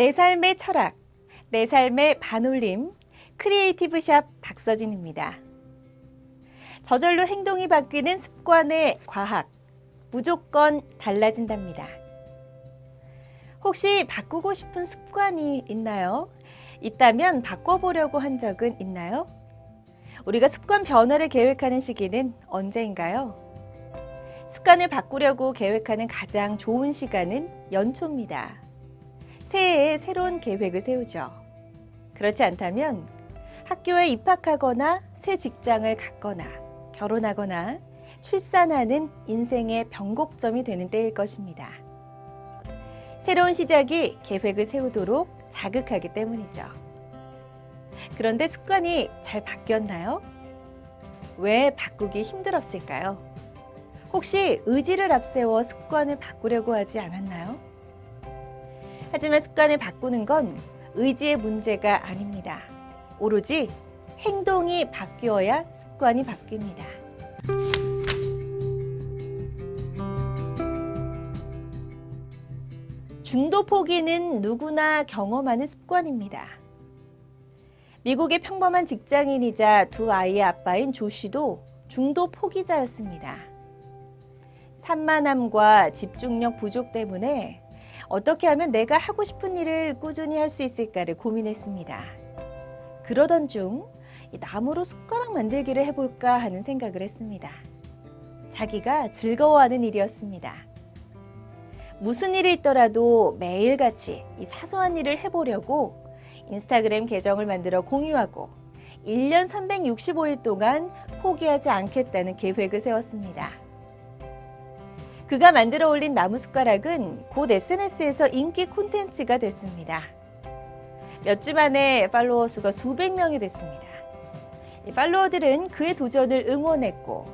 내 삶의 철학, 내 삶의 반올림, 크리에이티브 샵 박서진입니다. 저절로 행동이 바뀌는 습관의 과학, 무조건 달라진답니다. 혹시 바꾸고 싶은 습관이 있나요? 있다면 바꿔보려고 한 적은 있나요? 우리가 습관 변화를 계획하는 시기는 언제인가요? 습관을 바꾸려고 계획하는 가장 좋은 시간은 연초입니다. 새해에 새로운 계획을 세우죠. 그렇지 않다면 학교에 입학하거나 새 직장을 갖거나 결혼하거나 출산하는 인생의 변곡점이 되는 때일 것입니다. 새로운 시작이 계획을 세우도록 자극하기 때문이죠. 그런데 습관이 잘 바뀌었나요? 왜 바꾸기 힘들었을까요? 혹시 의지를 앞세워 습관을 바꾸려고 하지 않았나요? 하지만 습관을 바꾸는 건 의지의 문제가 아닙니다. 오로지 행동이 바뀌어야 습관이 바뀝니다. 중도 포기는 누구나 경험하는 습관입니다. 미국의 평범한 직장인이자 두 아이의 아빠인 조 씨도 중도 포기자였습니다. 산만함과 집중력 부족 때문에 어떻게 하면 내가 하고 싶은 일을 꾸준히 할 수 있을까를 고민했습니다. 그러던 중 나무로 숟가락 만들기를 해볼까 하는 생각을 했습니다. 자기가 즐거워하는 일이었습니다. 무슨 일이 있더라도 매일같이 이 사소한 일을 해보려고 인스타그램 계정을 만들어 공유하고 1년 365일 동안 포기하지 않겠다는 계획을 세웠습니다. 그가 만들어 올린 나무 숟가락은 곧 SNS에서 인기 콘텐츠가 됐습니다. 몇 주 만에 팔로워 수가 수백 명이 됐습니다. 이 팔로워들은 그의 도전을 응원했고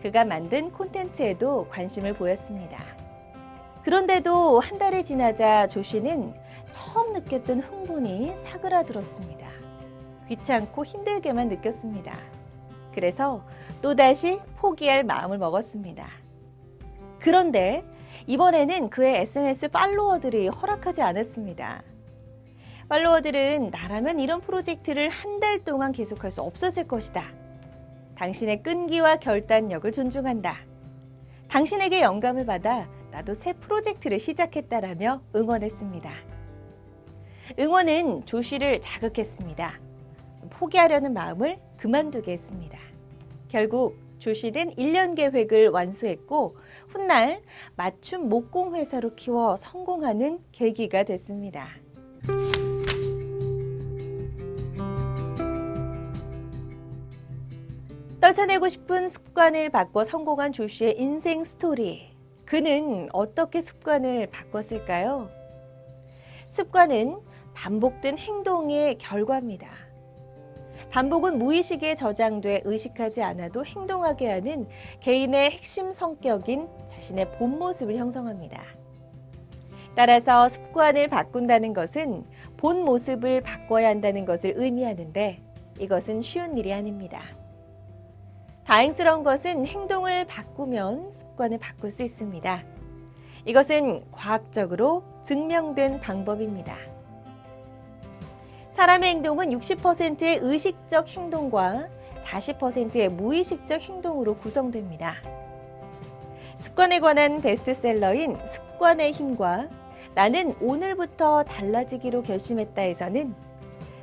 그가 만든 콘텐츠에도 관심을 보였습니다. 그런데도 한 달이 지나자 조 씨는 처음 느꼈던 흥분이 사그라들었습니다. 귀찮고 힘들게만 느꼈습니다. 그래서 또다시 포기할 마음을 먹었습니다. 그런데 이번에는 그의 SNS 팔로워들이 허락하지 않았습니다. 팔로워들은 나라면 이런 프로젝트를 한 달 동안 계속할 수 없었을 것이다. 당신의 끈기와 결단력을 존중한다. 당신에게 영감을 받아 나도 새 프로젝트를 시작했다라며 응원했습니다. 응원은 조 씨를 자극했습니다. 포기하려는 마음을 그만두게 했습니다. 결국 조 씨는 1년 계획을 완수했고 훗날 맞춤 목공 회사로 키워 성공하는 계기가 됐습니다. 떨쳐내고 싶은 습관을 바꿔 성공한 조 씨의 인생 스토리. 그는 어떻게 습관을 바꿨을까요? 습관은 반복된 행동의 결과입니다. 반복은 무의식에 저장돼 의식하지 않아도 행동하게 하는 개인의 핵심 성격인 자신의 본 모습을 형성합니다. 따라서 습관을 바꾼다는 것은 본 모습을 바꿔야 한다는 것을 의미하는데 이것은 쉬운 일이 아닙니다. 다행스러운 것은 행동을 바꾸면 습관을 바꿀 수 있습니다. 이것은 과학적으로 증명된 방법입니다. 사람의 행동은 60%의 의식적 행동과 40%의 무의식적 행동으로 구성됩니다. 습관에 관한 베스트셀러인 습관의 힘과 나는 오늘부터 달라지기로 결심했다에서는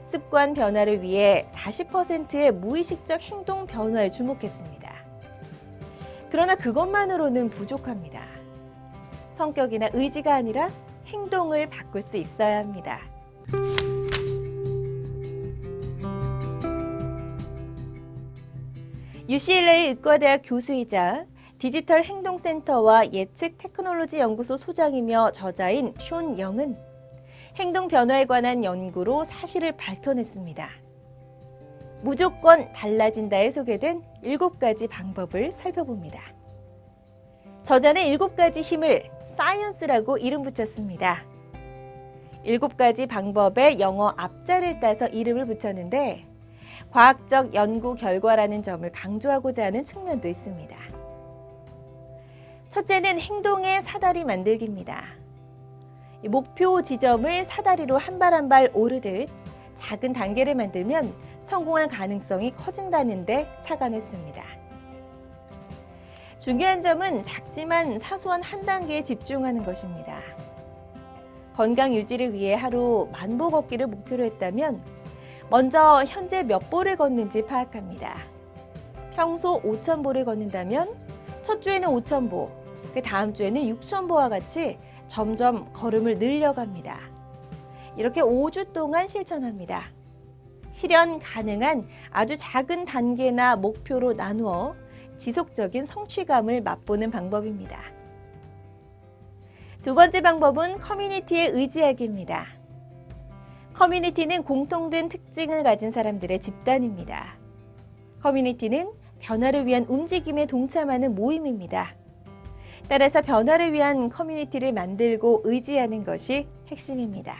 습관 변화를 위해 40%의 무의식적 행동 변화에 주목했습니다. 그러나 그것만으로는 부족합니다. 성격이나 의지가 아니라 행동을 바꿀 수 있어야 합니다. UCLA 의과대학 교수이자 디지털 행동센터와 예측 테크놀로지 연구소 소장이며 저자인 숀 영은 행동 변화에 관한 연구로 사실을 밝혀냈습니다. 무조건 달라진다에 소개된 일곱 가지 방법을 살펴봅니다. 저자는 일곱 가지 힘을 사이언스라고 이름 붙였습니다. 일곱 가지 방법의 영어 앞자를 따서 이름을 붙였는데 과학적 연구 결과라는 점을 강조하고자 하는 측면도 있습니다. 첫째는 행동의 사다리 만들기입니다. 이 목표 지점을 사다리로 한 발 한 발 오르듯 작은 단계를 만들면 성공할 가능성이 커진다는데 착안했습니다. 중요한 점은 작지만 사소한 한 단계에 집중하는 것입니다. 건강 유지를 위해 하루 만보 걷기를 목표로 했다면 먼저 현재 몇 보를 걷는지 파악합니다. 평소 5,000보를 걷는다면 첫 주에는 5,000보, 그 다음 주에는 6,000보와 같이 점점 걸음을 늘려갑니다. 이렇게 5주 동안 실천합니다. 실현 가능한 아주 작은 단계나 목표로 나누어 지속적인 성취감을 맛보는 방법입니다. 두 번째 방법은 커뮤니티에 의지하기입니다. 커뮤니티는 공통된 특징을 가진 사람들의 집단입니다. 커뮤니티는 변화를 위한 움직임에 동참하는 모임입니다. 따라서 변화를 위한 커뮤니티를 만들고 의지하는 것이 핵심입니다.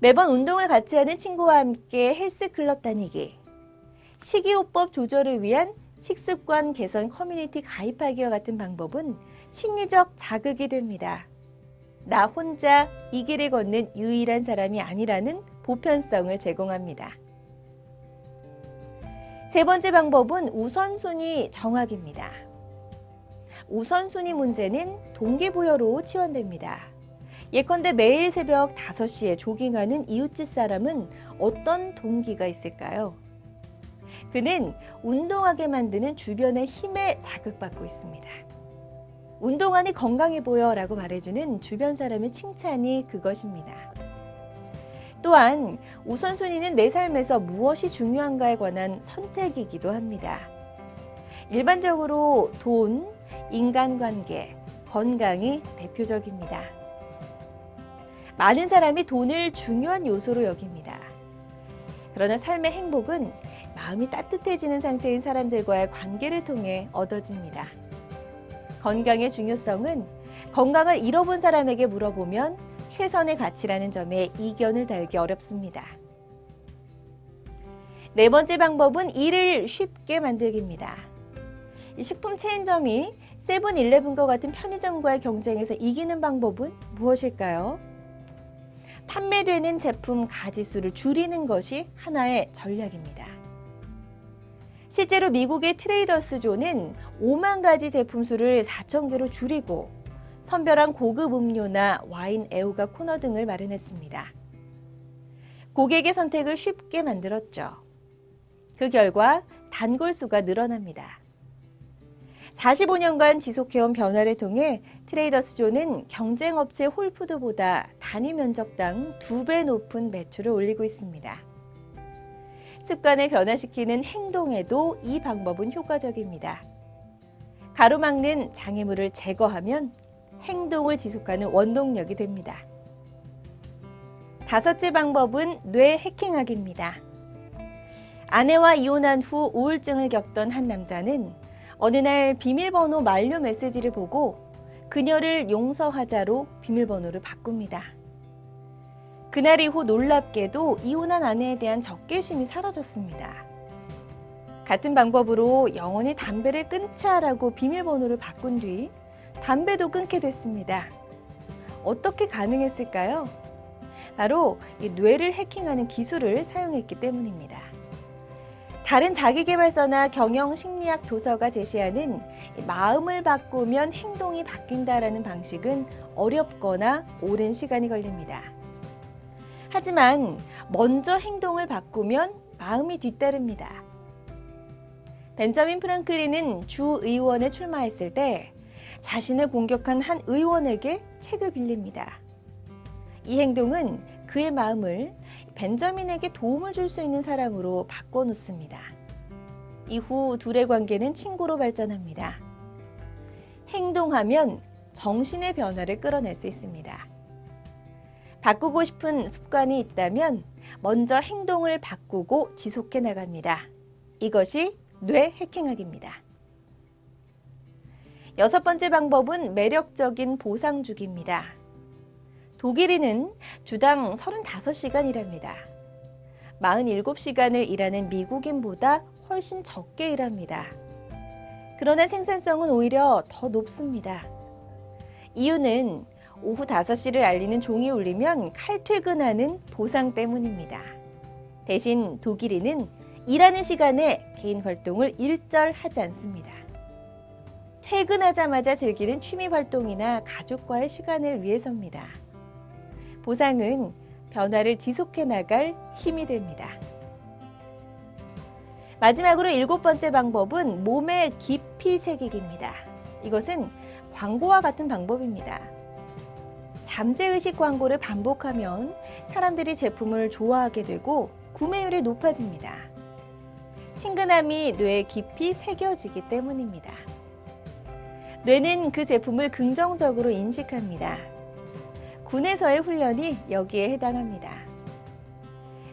매번 운동을 같이 하는 친구와 함께 헬스클럽 다니기, 식이요법 조절을 위한 식습관 개선 커뮤니티 가입하기와 같은 방법은 심리적 자극이 됩니다. 나 혼자 이 길을 걷는 유일한 사람이 아니라는 보편성을 제공합니다. 세 번째 방법은 우선순위 정하기입니다. 우선순위 문제는 동기부여로 치환됩니다. 예컨대 매일 새벽 5시에 조깅하는 이웃집 사람은 어떤 동기가 있을까요? 그는 운동하게 만드는 주변의 힘에 자극받고 있습니다. 운동하니 건강해 보여 라고 말해주는 주변 사람의 칭찬이 그것입니다. 또한 우선순위는 내 삶에서 무엇이 중요한가에 관한 선택이기도 합니다. 일반적으로 돈, 인간관계, 건강이 대표적입니다. 많은 사람이 돈을 중요한 요소로 여깁니다. 그러나 삶의 행복은 마음이 따뜻해지는 상태인 사람들과의 관계를 통해 얻어집니다. 건강의 중요성은 건강을 잃어본 사람에게 물어보면 최선의 가치라는 점에 이견을 달기 어렵습니다. 네 번째 방법은 일을 쉽게 만들기입니다. 이 식품 체인점이 세븐일레븐과 같은 편의점과의 경쟁에서 이기는 방법은 무엇일까요? 판매되는 제품 가지수를 줄이는 것이 하나의 전략입니다. 실제로 미국의 트레이더스 존은 5만 가지 제품 수를 4천 개로 줄이고 선별한 고급 음료나 와인 애호가 코너 등을 마련했습니다. 고객의 선택을 쉽게 만들었죠. 그 결과 단골 수가 늘어납니다. 45년간 지속해온 변화를 통해 트레이더스 존은 경쟁업체 홀푸드보다 단위 면적당 2배 높은 매출을 올리고 있습니다. 습관을 변화시키는 행동에도 이 방법은 효과적입니다. 가로막는 장애물을 제거하면 행동을 지속하는 원동력이 됩니다. 다섯째 방법은 뇌 해킹하기입니다. 아내와 이혼한 후 우울증을 겪던 한 남자는 어느 날 비밀번호 만료 메시지를 보고 그녀를 용서하자로 비밀번호를 바꿉니다. 그날 이후 놀랍게도 이혼한 아내에 대한 적개심이 사라졌습니다. 같은 방법으로 영원히 담배를 끊자라고 비밀번호를 바꾼 뒤 담배도 끊게 됐습니다. 어떻게 가능했을까요? 바로 이 뇌를 해킹하는 기술을 사용했기 때문입니다. 다른 자기개발서나 경영 심리학 도서가 제시하는 마음을 바꾸면 행동이 바뀐다라는 방식은 어렵거나 오랜 시간이 걸립니다. 하지만 먼저 행동을 바꾸면 마음이 뒤따릅니다. 벤자민 프랑클린은 주 의원에 출마했을 때 자신을 공격한 한 의원에게 책을 빌립니다. 이 행동은 그의 마음을 벤자민에게 도움을 줄 수 있는 사람으로 바꿔놓습니다. 이후 둘의 관계는 친구로 발전합니다. 행동하면 정신의 변화를 끌어낼 수 있습니다. 바꾸고 싶은 습관이 있다면 먼저 행동을 바꾸고 지속해 나갑니다. 이것이 뇌 해킹학입니다. 여섯 번째 방법은 매력적인 보상 주기입니다. 독일인은 주당 35시간 일합니다. 47시간을 일하는 미국인보다 훨씬 적게 일합니다. 그러나 생산성은 오히려 더 높습니다. 이유는 오후 5시를 알리는 종이 울리면 칼퇴근하는 보상 때문입니다. 대신 독일인은 일하는 시간에 개인 활동을 일절하지 않습니다. 퇴근하자마자 즐기는 취미 활동이나 가족과의 시간을 위해서입니다. 보상은 변화를 지속해 나갈 힘이 됩니다. 마지막으로 일곱 번째 방법은 몸에 깊이 새기기입니다. 이것은 광고와 같은 방법입니다. 잠재의식 광고를 반복하면 사람들이 제품을 좋아하게 되고 구매율이 높아집니다. 친근함이 뇌에 깊이 새겨지기 때문입니다. 뇌는 그 제품을 긍정적으로 인식합니다. 군에서의 훈련이 여기에 해당합니다.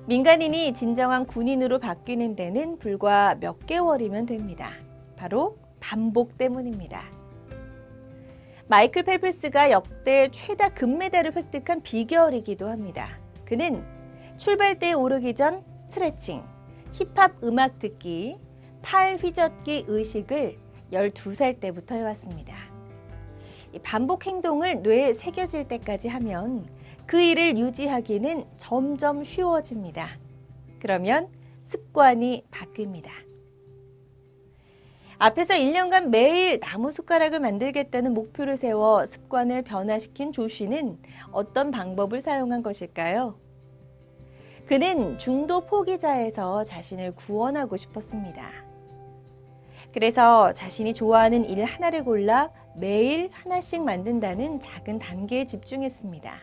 민간인이 진정한 군인으로 바뀌는 데는 불과 몇 개월이면 됩니다. 바로 반복 때문입니다. 마이클 펠프스가 역대 최다 금메달을 획득한 비결이기도 합니다. 그는 출발대에 오르기 전 스트레칭, 힙합 음악 듣기, 팔 휘젓기 의식을 12살 때부터 해왔습니다. 이 반복 행동을 뇌에 새겨질 때까지 하면 그 일을 유지하기는 점점 쉬워집니다. 그러면 습관이 바뀝니다. 앞에서 1년간 매일 나무 숟가락을 만들겠다는 목표를 세워 습관을 변화시킨 조 씨는 어떤 방법을 사용한 것일까요? 그는 중도 포기자에서 자신을 구원하고 싶었습니다. 그래서 자신이 좋아하는 일 하나를 골라 매일 하나씩 만든다는 작은 단계에 집중했습니다.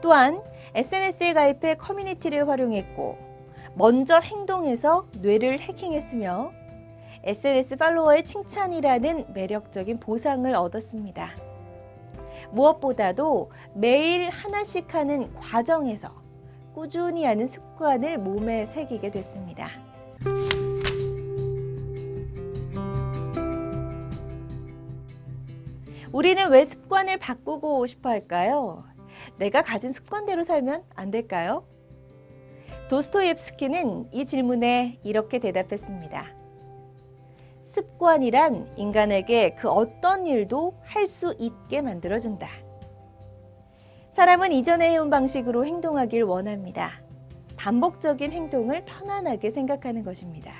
또한 SNS에 가입해 커뮤니티를 활용했고 먼저 행동해서 뇌를 해킹했으며 SNS 팔로워의 칭찬이라는 매력적인 보상을 얻었습니다. 무엇보다도 매일 하나씩 하는 과정에서 꾸준히 하는 습관을 몸에 새기게 됐습니다. 우리는 왜 습관을 바꾸고 싶어 할까요? 내가 가진 습관대로 살면 안 될까요? 도스토옙스키는 이 질문에 이렇게 대답했습니다. 습관이란 인간에게 그 어떤 일도 할 수 있게 만들어준다. 사람은 이전에 해온 방식으로 행동하길 원합니다. 반복적인 행동을 편안하게 생각하는 것입니다.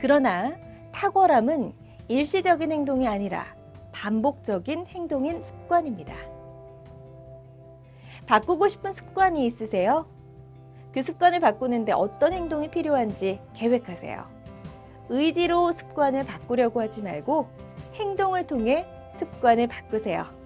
그러나 탁월함은 일시적인 행동이 아니라 반복적인 행동인 습관입니다. 바꾸고 싶은 습관이 있으세요? 그 습관을 바꾸는데 어떤 행동이 필요한지 계획하세요. 의지로 습관을 바꾸려고 하지 말고 행동을 통해 습관을 바꾸세요.